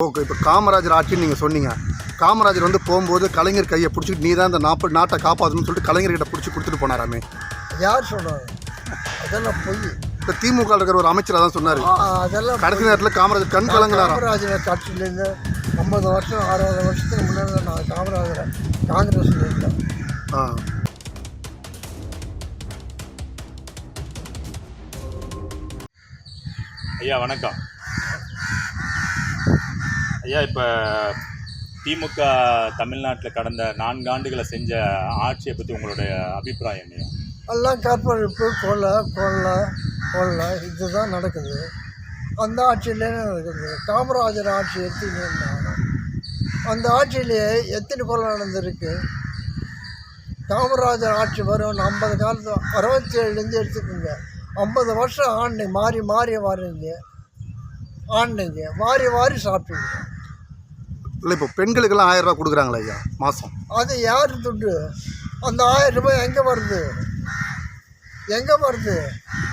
Okay இப்போ காமராஜர் ஆட்சின்னு நீங்கள் சொன்னீங்க. காமராஜர் வந்து போகும்போது கலைஞர் கையை பிடிச்சிட்டு நீ தான் இந்த நாற்பது நாட்டை காப்பாற்றணும்னு சொல்லிட்டு கலைஞர்கிட்ட பிடிச்சி கொடுத்துட்டு போனாராமே. யார் சொன்னாங்க அதெல்லாம் பொய். இப்போ திமுக இருக்கிற ஒரு அமைச்சர் தான் சொன்னார். ஆ, அதெல்லாம் கடைசி நேரத்தில் காமராஜர் கண் கலங்குனாராம். காமராஜர் கட்சியிலேருந்து ஐம்பது வருஷம் அறுபது வருஷத்துக்கு முன்னாடி நான் காமராஜரை காங்கிரஸ்ல இருந்தேன். ஆ. ஐயா வணக்கம். ஐயா இப்போ திமுக தமிழ்நாட்டில் கடந்த நான்கு ஆண்டுகளை செஞ்ச ஆட்சியை பற்றி உங்களுடைய அபிப்பிராயம் என்ன எல்லாம் கற்பழிப்பு கொலை கொள்ளை கொள்ளை இதுதான் நடக்குது. அந்த ஆட்சியிலே நடக்குது? காமராஜர் ஆட்சி எடுத்துக்கிட்டா அந்த ஆட்சியிலே எத்தனை கொலை நடந்திருக்கு? காமராஜர் ஆட்சி வரும் ஐம்பது காலத்து அறுபத்தி ஏழுலேருந்து எடுத்துக்கோங்க. ஐம்பது வருஷம் ஆண்டிங்க மாறி மாறி வாரிங்க. ஆண்டிங்க மாறி மாறி சாப்பிட்டீங்க இல்லை இப்போ பெண்களுக்கெல்லாம் ஆயிரம் ரூபா கொடுக்குறாங்களா ஐயா மாதம் அது யார் துட்டு? அந்த ஆயிரம் ரூபாய் எங்கே வருது? எங்கே வருது?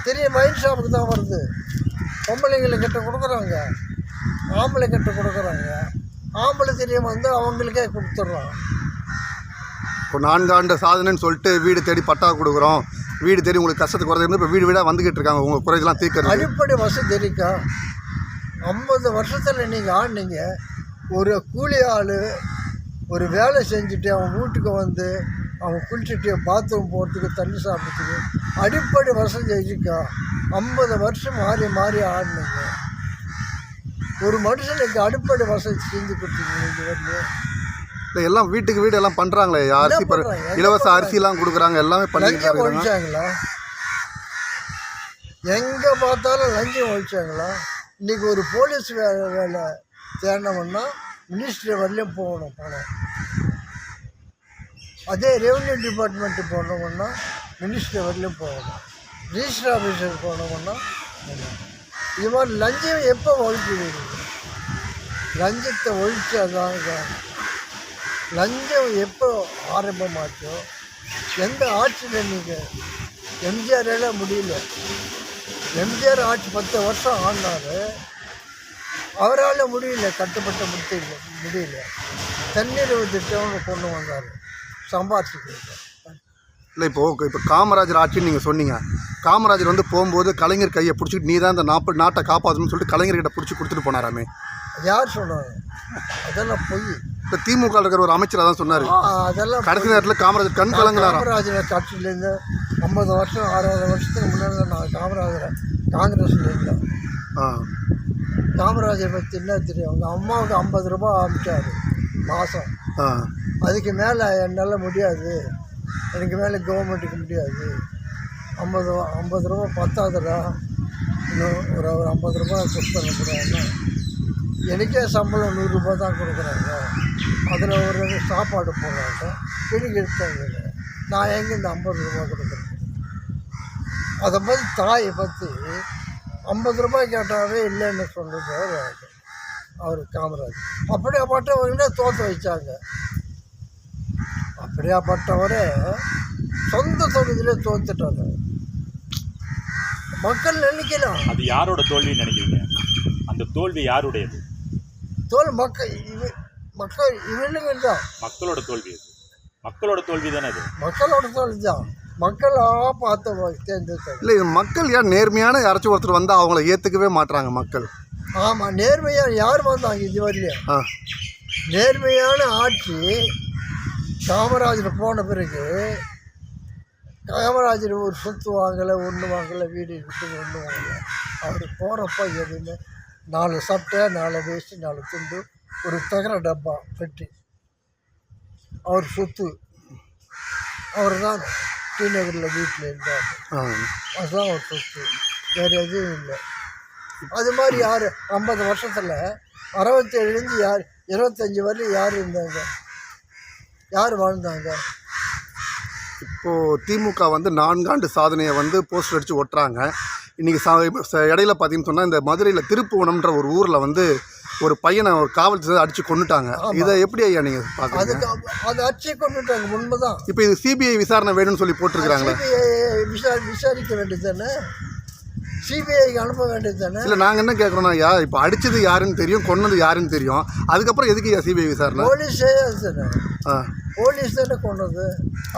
பெரிய மைண்ட் ஷாப்புக்கு தான் வருது. பொம்பளைங்களை கிட்ட கொடுக்குறாங்க. ஆம்பளை கிட்ட கொடுக்குறாங்க. ஆம்பளை தெரியாம வந்து அவங்களுக்கே கொடுத்துட்றோம். இப்போ நான்காண்டு சாதனைன்னு சொல்லிட்டு வீடு தேடி பட்டா கொடுக்குறோம். வீடு தேடி உங்களுக்கு கஷ்டத்துக்கு குறைஞ்சிருந்து இப்போ வீடு வீடாக வந்துக்கிட்டு இருக்காங்க. உங்கள் குறைதெல்லாம் தீர்க்கறது அடிப்படை வசதி இருக்கா? ஐம்பது வருஷத்தில் நீங்கள் ஆடினீங்க ஒரு கூலி ஆள் ஒரு வேலை செஞ்சுட்டு அவன் வீட்டுக்கு வந்து அவன் குளிச்சுட்டு பாத்ரூம் போகிறதுக்கு தண்ணி சாப்பிட்றதுக்கு அடிப்படை வசதி இருக்கா ஐம்பது வருஷம் மாறி மாறி ஆடினீங்க ஒரு மனுஷனுக்கு அடிப்படை வசதி செஞ்சு நீங்கள் வரலையே இல்லை எல்லாம் வீட்டுக்கு வீடு எல்லாம் பண்ணுறாங்களே அரிசி இலவச? அரிசிலாம் கொடுக்குறாங்க எல்லாமே பண்ணிட்டு லஞ்சம் இருக்காங்க ஒழிச்சாங்களா? எங்கே பார்த்தாலும் லஞ்சம் ஒழிச்சாங்களா? இன்னைக்கு ஒரு போலீஸ் வேலை வேலை தேடணும்னா மினிஸ்ட்ரி வரலையும் போகணும் பணம். அதே ரெவன்யூ டிபார்ட்மெண்ட்டு போனோம்னா மினிஸ்ட்ரி வரலையும் போகணும். ரிஜிஸ்டர் ஆஃபீஸர் போனோம்னா இது மாதிரி லஞ்சம் எப்போ ஒழிக்கிறீங்க லஞ்சத்தை ஒழிச்சாதாங்க லஞ்சம் எப்போ ஆரம்பமாச்சோ எந்த ஆட்சியில் நீங்கள் எம்ஜிஆரால முடியல. எம்ஜிஆர் ஆட்சி பத்து வருஷம் ஆடினார் அவரால் முடியல கட்டுப்பட்ட முடியல முடியல. தண்ணீர் திட்டம் கொண்டு வந்தார். சம்பாதிச்சுக்கிட்டு. இல்லை இப்போ ஓகே இப்போ காமராஜர் ஆட்சின்னு நீங்கள் சொன்னீங்க. காமராஜர் வந்து போகும்போது கலைஞர் கையை பிடிச்சிட்டு நீ தான் இந்த நாற்பது நாட்டை காப்பாற்றணும்னு சொல்லிட்டு கலைஞர்கிட்ட பிடிச்சி கொடுத்துட்டு போனாராமே? யார் சொன்னாங்க அதெல்லாம் பொய். இப்போ திமுக இருக்கிற ஒரு அமைச்சர் தான் சொன்னார். அதெல்லாம் கடைசி நேரத்தில் காமராஜர் கண் கலங்குனாராம் காமராஜர் கட்சியிலேருந்து ஐம்பது வருஷம் அறுபது வருஷத்துக்கு முன்னாடி நான் காமராஜரை காங்கிரஸ்ல இருந்தேன். ஆ. காமராஜர் பற்றி என்ன தெரியும்? அவங்க அம்மாவுக்கு ஐம்பது ரூபாய் அனுப்பிச்சாரு மாதம் அதுக்கு மேலே என்னால் முடியாது. எனக்கு மேலே கவர்மெண்ட்டுக்கு முடியாது. ஐம்பது ஐம்பது ரூபா பத்தாதுடா. இன்னும் ஒரு ஒரு ஐம்பது ரூபா கொடுத்து அனுப்புகிறாங்க எனக்கே சம்பளம் நூறுரூபா தான் கொடுக்குறாங்க. அதில் ஒரு சாப்பாடு போடுறாங்க. எனக்கு எடுத்தாங்க. நான் எங்கே இந்த ஐம்பது ரூபா கொடுக்குறேன் அதை பற்றி தாயை பற்றி ஐம்பது ரூபாய் கேட்டாவே இல்லைன்னு சொல்லுறது அவர் காமராஜ். அப்படியாப்பட்டவங்களே தோற்று வச்சாங்க. அப்படியாப்பட்டவரே சொந்த தொகுதியிலே தோத்துட்டாங்க. மக்கள் நினைக்கலாம். அது யாரோட தோல்வின்னு நினைக்கிறீங்க? அந்த தோல்வி யாருடையது? தோல் மக்கள் இவ மக்கள் இவனுங்க தான் மக்களோட தோல்வி அது. மக்களோட தோல்வி தானே அது? மக்களோட தோல்வி தான் மக்களாக பார்த்து தேர்ந்தெடுத்தாங்க இல்லை இது மக்கள் ஏன் நேர்மையான யாராச்சும் ஒருத்தர் வந்தால் அவங்கள ஏற்றுக்கவே மாட்றாங்க மக்கள். ஆமாம் நேர்மையாக யார் வந்தாங்க இது வரலையும் நேர்மையான ஆட்சி காமராஜர் போன பிறகு காமராஜர் ஒரு சொத்து வாங்கலை ஒன்று வாங்கலை வீடு இருக்குது ஒன்று வாங்கலை. அவர் போகிறப்ப எதுவுமே நாலு சட்டை நாலு வேஷ்டி நாலு துண்டு ஒரு தகர டப்பா பெட்டி. அவர் சொத்து. அவர் தான் டி நகரில் வீட்டில் இருந்தார். அதுதான் அவர் சொத்து. வேறு எதுவும் இல்லை. அது மாதிரி யார்? ஐம்பது வருஷத்தில் அறுபத்தேழுலேருந்து யார் இருபத்தஞ்சி வரையும் யார் இருந்தாங்க? யார் வாழ்ந்தாங்க? இப்போது திமுக வந்து நான்காண்டு சாதனையை வந்து போஸ்டர் அடித்து ஒட்டுறாங்க. இன்றைக்கி ச- இடையில பார்த்தீங்கன்னு சொன்னால் இந்த மதுரையில் திருப்புவனம்ன்ற ஒரு ஊரில் வந்து ஒரு பையனை ஒரு காவல் அடித்து கொண்டுட்டாங்க இதை எப்படி ஐயா நீங்கள் பார்க்குறீங்க? அதுக்கு அதை அச்சை கொண்டுட்டாங்க உண்மைதான். இப்போ இது சிபிஐ விசாரணை வேணும்னு சொல்லி போட்டிருக்கிறாங்களே? விசாரி விசாரிக்க வேண்டியது தானே? சிபிஐக்கு அனுப்ப வேண்டியது தானே? இல்லை நாங்கள் என்ன கேட்குறோம்னா ஐயா இப்போ அடிச்சது யாருன்னு தெரியும் கொன்னது யாருன்னு தெரியும். அதுக்கப்புறம் எதுக்கு ஐயா சிபிஐ விசாரணை? போலீஸே அது தானே. ஆ. போலீஸ் தானே கொண்டது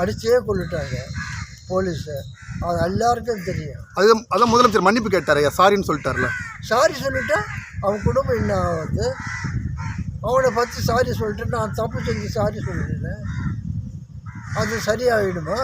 அடிச்சே கொண்டுட்டாங்க போலீஸை. அது எல்லாருக்கும் தெரியும். அது அதான் முதலமைச்சர் மன்னிப்பு கேட்டார் ஐயா சாரின்னு சொல்லிட்டார்ல. சாரி சொல்லிட்டா? அவன் குடும்பம் என்ன ஆகுது? அவனை பற்றி சாரி சொல்லிட்டு நான் தப்பு செஞ்சு சாரி சொல்லிடுறேன். அது சரியாயிடுமா?